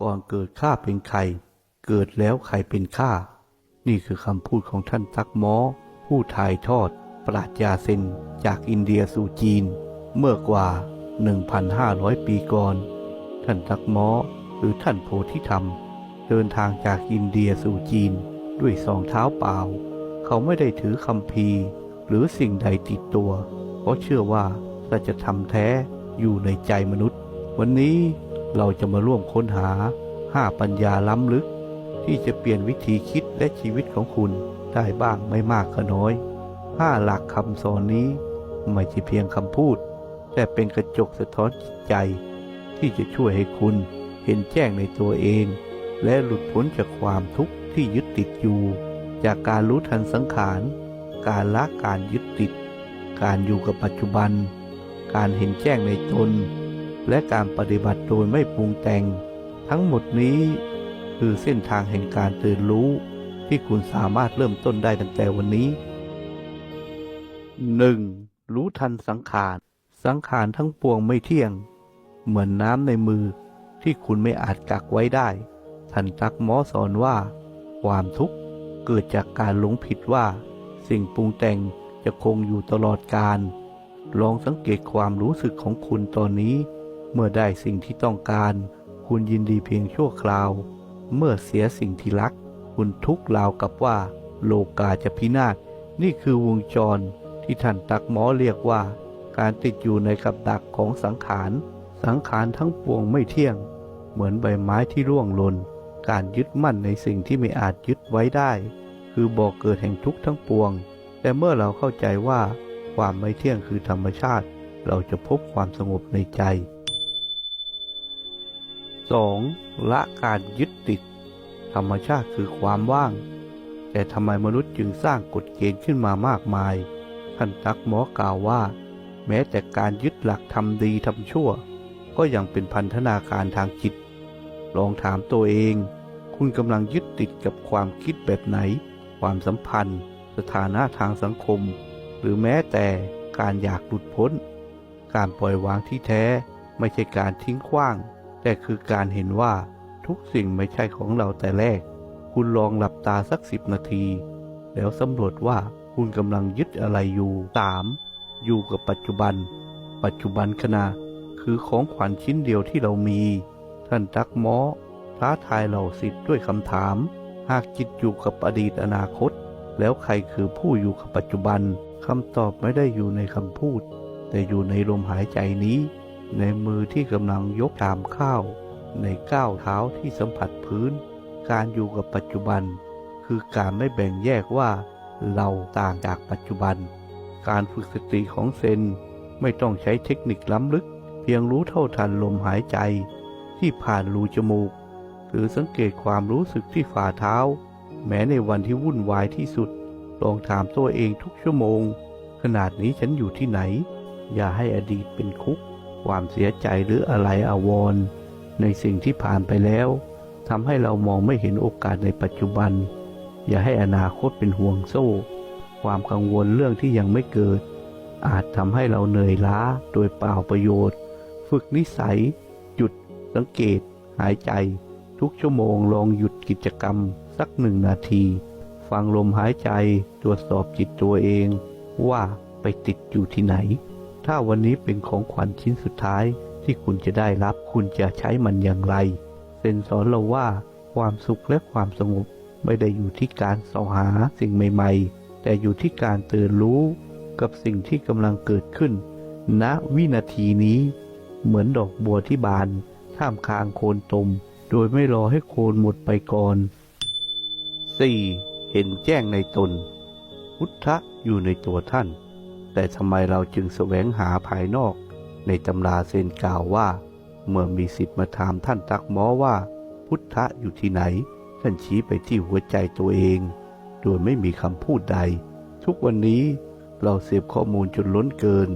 ก่อนเกิดข้าเป็นใคร เกิดแล้วใครเป็นข้า นี่คือคำพูดของท่านตักหมอ ผู้ถ่ายทอด ปราชญาเซนจากอินเดียสู่จีน เมื่อกว่า 1,500 ปีก่อน ท่านตักหมอหรือท่านโพธิธรรม เดินทางจากอินเดียสู่จีนด้วยสองเท้าเปล่า เขาไม่ได้ถือคำพีหรือสิ่งใดติดตัว เพราะเชื่อว่าสัจธรรมแท้อยู่ในใจมนุษย์ วันนี้ เราจะมาร่วมค้นหาห้าปัญญาล้ำลึก ที่จะเปลี่ยนวิธีคิดและชีวิตของคุณได้บ้างไม่มากก็น้อยห้าหลักคำสอนนี้ ไม่ใช่เพียงคำพูด แต่เป็นกระจกสะท้อนจิตใจ ที่จะช่วยให้คุณเห็นแจ้งในตัวเอง และหลุดพ้นจากความทุกข์ที่ยึดติดอยู่ จากการรู้ทันสังขาร การละการยึดติด การอยู่กับปัจจุบัน การเห็นแจ้งในตน และการปฏิบัติโดยไม่ปรุงแต่ง ทั้งหมดนี้คือเส้นทางแห่งการตื่นรู้ที่คุณสามารถเริ่มต้นได้ตั้งแต่วันนี้ 1. รู้ทันสังขาร สังขารทั้งปวงไม่เที่ยง เหมือนน้ำในมือที่คุณไม่อาจกักไว้ได้ท่านตักหมอสอนว่า ความทุกข์เกิดจากการหลงผิดว่า สิ่งปรุงแต่งจะคงอยู่ตลอดกาลลองสังเกตความรู้สึกของคุณตอนนี้ เมื่อได้สิ่งที่ต้องการ คุณยินดีเพียงชั่วคราว เมื่อเสียสิ่งที่รัก คุณทุกข์ราวกับว่า โลกาจะพินาศนี่คือวงจรที่ท่านตักหมอเรียกว่า การติดอยู่ในกับดักของสังขาร สังขารทั้งปวงไม่เที่ยง เหมือนใบไม้ที่ร่วงหล่น การยึดมั่นในสิ่งที่ไม่อาจยึดไว้ได้ คือบ่อกเกิดแห่งทุกข์ทั้งปวง แต่เมื่อเราเข้าใจว่า ความไม่เที่ยงคือธรรมชาติ เราจะพบความสงบในใจ 2. ละการยึดติด ธรรมชาติคือความว่าง แต่ทำไมมนุษย์จึงสร้างกฎเกณฑ์ขึ้นมามากมาย ท่านตักหมอกล่าวว่า แม้แต่การยึดหลักทำดีทำชั่ว ก็ยังเป็นพันธนาการทางจิต ลองถามตัวเอง คุณกำลังยึดติดกับความคิดแบบไหน ความสัมพันธ์ สถานะทางสังคม หรือแม้แต่การอยากหลุดพ้น การปล่อยวางที่แท้ไม่ใช่การทิ้งขว้าง แต่คือการเห็นว่าทุกสิ่งไม่ใช่ของเราแต่แรก คุณลองหลับตาสักสิบนาที แล้วสำรวจว่าคุณกำลังยึดอะไรอยู่ 3. อยู่กับปัจจุบัน ปัจจุบันขณะคือของขวัญชิ้นเดียวที่เรามี ท่านตักหมอท้าทายเราสิทธิ์ด้วยคำถาม หากจิตอยู่กับอดีตอนาคต แล้วใครคือผู้อยู่กับปัจจุบันคำตอบไม่ได้อยู่ในคำพูด แต่อยู่ในลมหายใจนี้ ในมือที่กำลังยกชามข้าว ในก้าวเท้าที่สัมผัสพื้น การอยู่กับปัจจุบัน คือการไม่แบ่งแยกว่า เราต่างจากปัจจุบัน การฝึกสติของเซนไม่ต้องใช้เทคนิคล้ำลึก เพียงรู้เท่าทันลมหายใจ ที่ผ่านรูจมูก หรือสังเกตความรู้สึกที่ฝ่าเท้า แม้ในวันที่วุ่นวายที่สุดลองถามตัวเองทุกชั่วโมง ขนาดนี้ฉันอยู่ที่ไหน อย่าให้อดีตเป็นคุก ความเสียใจหรืออะไรอาวรณ์ในสิ่งที่ผ่านไปแล้วทำให้เรามองไม่เห็นโอกาสในปัจจุบัน อย่าให้อนาคตเป็นห่วงโซ่ ความกังวลเรื่องที่ยังไม่เกิด อาจทำให้เราเหนื่อยล้าโดยเปล่าประโยชน์ ฝึกนิสัย หยุด สังเกต หายใจ ทุกชั่วโมงลองหยุดกิจกรรม สักหนึ่งนาที ฟังลมหายใจตรวจสอบจิตตัวเอง ว่าไปติดอยู่ที่ไหน ถ้าวันนี้เป็นของขวัญชิ้นสุดท้ายที่คุณจะได้รับคุณจะใช้มันอย่างไร เซนสอนเราว่าความสุขและความสงบไม่ได้อยู่ที่การเสาหาสิ่งใหม่ๆ แต่อยู่ที่การตื่นรู้กับสิ่งที่กำลังเกิดขึ้นณวินาทีนี้ เหมือนดอกบัวที่บาน ท่ามกลางโคนตม โดยไม่รอให้โคนหมดไปก่อน 4. เห็นแจ้งในตน พุทธะอยู่ในตัวท่าน แต่ทำไมเราจึงแสวงหาภายนอก ในตำราเซนกล่าวว่า เมื่อมีสิทธิ์มาถามท่านตักหมอว่า พุทธะอยู่ที่ไหน ท่านชี้ไปที่หัวใจตัวเอง โดยไม่มีคำพูดใด ทุกวันนี้เราเสพข้อมูลจนล้นเกิน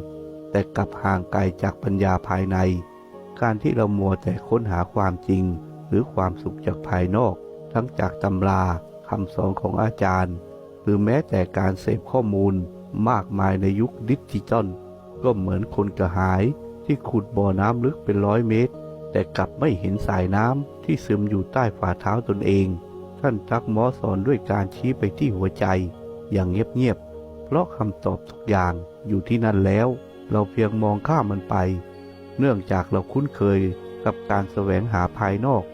แต่กลับห่างไกลจากปัญญาภายใน การที่เรามัวแต่ค้นหาความจริง หรือความสุขจากภายนอก ทั้งจากตำราคำสอนของอาจารย์ หรือแม้แต่การเสพข้อมูล มากมายในยุคดิจิตอลก็เหมือนคนกระหายที่ขุดบ่อน้ำลึกเป็นร้อยเมตร แต่กลับไม่เห็นสายน้ำที่ซึมอยู่ใต้ฝ่าเท้าตนเอง ท่านทักหมอสอนด้วยการชี้ไปที่หัวใจ อย่างเงียบๆเพราะคำตอบทุกอย่างอยู่ที่นั่นแล้ว เราเพียงมองข้ามมันไป เนื่องจากเราคุ้นเคยกับการแสวงหาภายนอก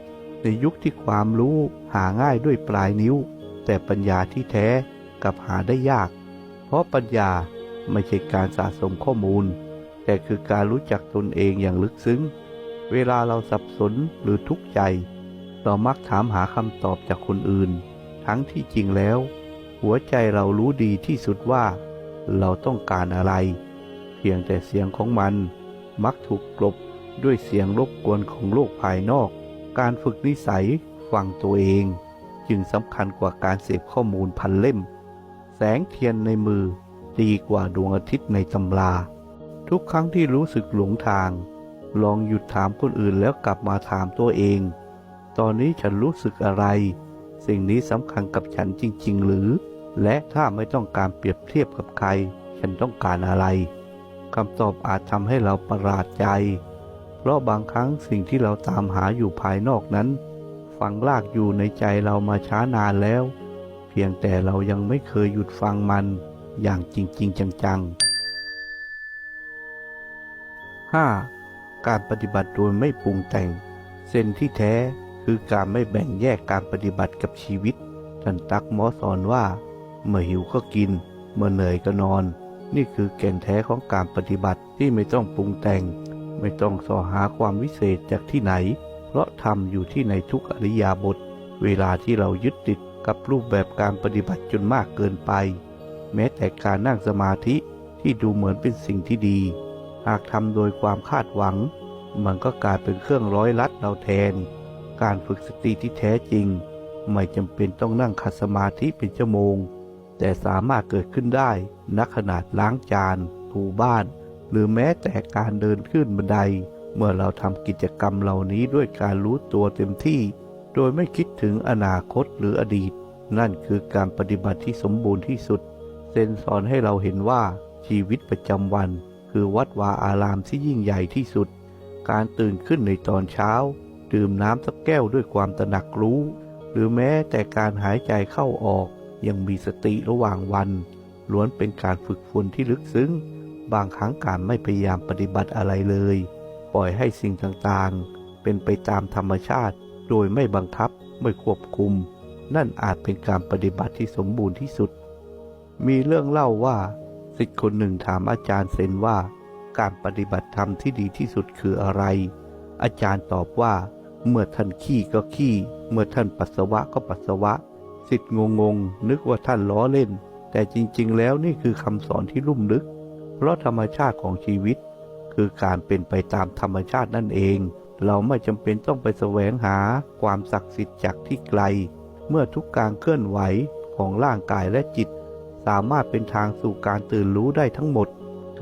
ในยุคที่ความรู้หาง่ายด้วยปลายนิ้ว แต่ปัญญาที่แท้กับหาได้ยาก เพราะปัญญาไม่ใช่การสะสมข้อมูล แต่คือการรู้จักตนเองอย่างลึกซึ้ง เวลาเราสับสนหรือทุกข์ใจ เรามักถามหาคำตอบจากคนอื่น ทั้งที่จริงแล้ว หัวใจเรารู้ดีที่สุดว่า เราต้องการอะไร เพียงแต่เสียงของมัน มักถูกกลบด้วยเสียงรบกวนของโลกภายนอก การฝึกนิสัยฟังตัวเอง จึงสำคัญกว่าการเสพข้อมูลพันเล่ม แสงเทียนในมือดีกว่าดวงอาทิตย์ในตำรา ทุกครั้งที่รู้สึกหลงทาง ลองหยุดถามคนอื่นแล้วกลับมาถามตัวเอง ตอนนี้ฉันรู้สึกอะไร สิ่งนี้สำคัญกับฉันจริง ๆ หรือ และถ้าไม่ต้องการเปรียบเทียบกับใคร ฉันต้องการอะไรคำตอบอาจทำให้เราประหลาดใจ เพราะบางครั้งสิ่งที่เราตามหาอยู่ภายนอกนั้น ฝังลากอยู่ในใจเรามาช้านานแล้ว เพียงแต่เรายังไม่เคยหยุดฟังมันอย่างจริงๆจังๆ 5. การปฏิบัติโดยไม่ปรุงแต่ง เส้นที่แท้คือการไม่แบ่งแยกการปฏิบัติกับชีวิตท่านตักหมอสอนว่า เมื่อหิวก็กิน เมื่อเหนื่อยก็นอน นี่คือแก่นแท้ของการปฏิบัติที่ไม่ต้องปรุงแต่ง ไม่ต้องสอหาความวิเศษจากที่ไหน เพราะทำอยู่ที่ในทุกอริยาบท เวลาที่เรายึดติด กับรูปแบบการปฏิบัติจนมากเกินไป แม้แต่การนั่งสมาธิที่ดูเหมือนเป็นสิ่งที่ดี หากทำโดยความคาดหวัง มันก็กลายเป็นเครื่องร้อยลัดเราแทน การฝึกสติที่แท้จริง ไม่จำเป็นต้องนั่งขัดสมาธิเป็นชั่วโมง แต่สามารถเกิดขึ้นได้นักขนาดล้างจาน ถูบ้าน หรือแม้แต่การเดินขึ้นบันได เมื่อเราทำกิจกรรมเหล่านี้ด้วยการรู้ตัวเต็มที่ โดยไม่คิดถึงอนาคตหรืออดีต นั่นคือการปฏิบัติที่สมบูรณ์ที่สุด เซนสอนให้เราเห็นว่าชีวิตประจำวัน คือวัดวาอารามที่ยิ่งใหญ่ที่สุด การตื่นขึ้นในตอนเช้า ดื่มน้ำสักแก้วด้วยความตระหนักรู้ หรือแม้แต่การหายใจเข้าออก ยังมีสติระหว่างวัน ล้วนเป็นการฝึกฝนที่ลึกซึ้ง บางครั้งการไม่พยายามปฏิบัติอะไรเลย ปล่อยให้สิ่งต่างๆ เป็นไปตามธรรมชาติ โดยไม่บังคับไม่ควบคุม นั่นอาจเป็นการปฏิบัติที่สมบูรณ์ที่สุด มีเรื่องเล่าว่าสิทธิ์คนหนึ่งถามอาจารย์เซนว่า การปฏิบัติธรรมที่ดีที่สุดคืออะไร อาจารย์ตอบว่า เมื่อท่านขี้ก็ขี้ เมื่อท่านปัสสาวะก็ปัสสาวะสิทธิ์งงงนึกว่าท่านล้อเล่น แต่จริงๆ แล้วนี่คือคำสอนที่ลุ่มลึก เพราะธรรมชาติของชีวิต คือการเป็นไปตามธรรมชาตินั่นเอง เราไม่จำเป็นต้องไปแสวงหาความศักดิ์สิทธิ์จากที่ไกล เมื่อทุกการเคลื่อนไหวของร่างกายและจิต สามารถเป็นทางสู่การตื่นรู้ได้ทั้งหมด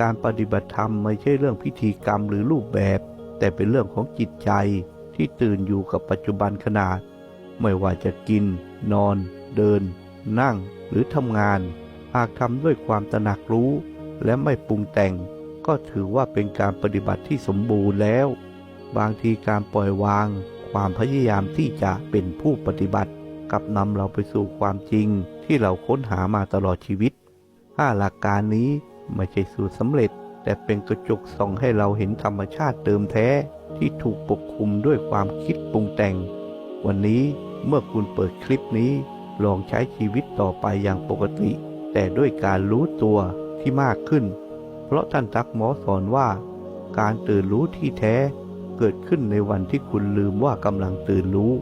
การปฏิบัติธรรมไม่ใช่เรื่องพิธีกรรมหรือรูปแบบ แต่เป็นเรื่องของจิตใจที่ตื่นอยู่กับปัจจุบันขนาด ไม่ว่าจะกิน นอน เดิน นั่ง หรือทำงาน หากทำด้วยความตระหนักรู้ และไม่ปรุงแต่ง ก็ถือว่าเป็นการปฏิบัติที่สมบูรณ์แล้ว บางทีการปล่อยวาง ความพยายามที่จะเป็นผู้ปฏิบัติ กับนำเราไปสู่ความจริงที่เราค้นหามาตลอดชีวิตห้าหลักการนี้ไม่ใช่สูตรสำเร็จ แต่เป็นกระจกส่องให้เราเห็นธรรมชาติเดิมแท้ที่ถูกปกคลุมด้วยความคิดปรุงแต่ง วันนี้เมื่อคุณเปิดคลิปนี้ ลองใช้ชีวิตต่อไปอย่างปกติ แต่ด้วยการรู้ตัวที่มากขึ้น เพราะท่านทักหมอสอนว่า การตื่นรู้ที่แท้ เกิดขึ้นในวันที่คุณลืมว่ากำลังตื่นรู้